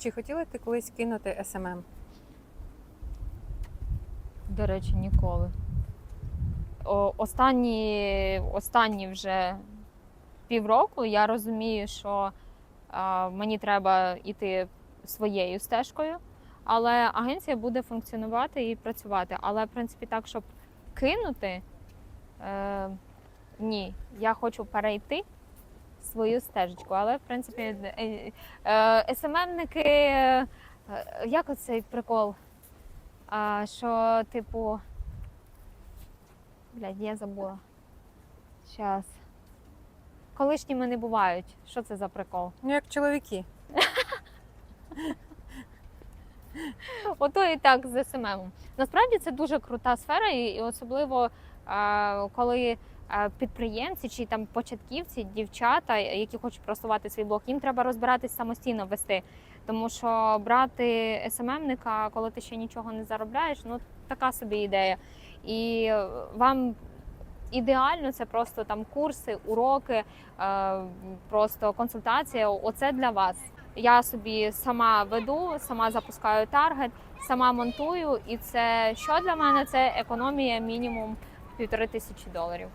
Чи хотіла ти колись кинути СММ? До речі, ніколи. О, останні, останні вже півроку я розумію, що а, мені треба йти своєю стежкою, але агенція буде функціонувати і працювати. Але, в принципі, так, щоб кинути, е, ні, я хочу перейти свою стежечку. Але, в принципі, е, е, СММники, е, як оцей прикол? Що, типу. Блядь, я забула. Щас. Колишніми не бувають. Що це за прикол? Ну, як чоловіки. Ото і так з СММ. Насправді це дуже крута сфера, і, особливо коли підприємці чи там початківці, дівчата, які хочуть просувати свій блог, їм треба розбиратись самостійно вести. Тому що брати СММника, коли ти ще нічого не заробляєш, ну така собі ідея. І е, вам ідеально це просто там курси, уроки, е, просто консультація. Оце для вас. Я собі сама веду, сама запускаю таргет, сама монтую, і це що для мене? Це економія мінімум півтори тисячі доларів.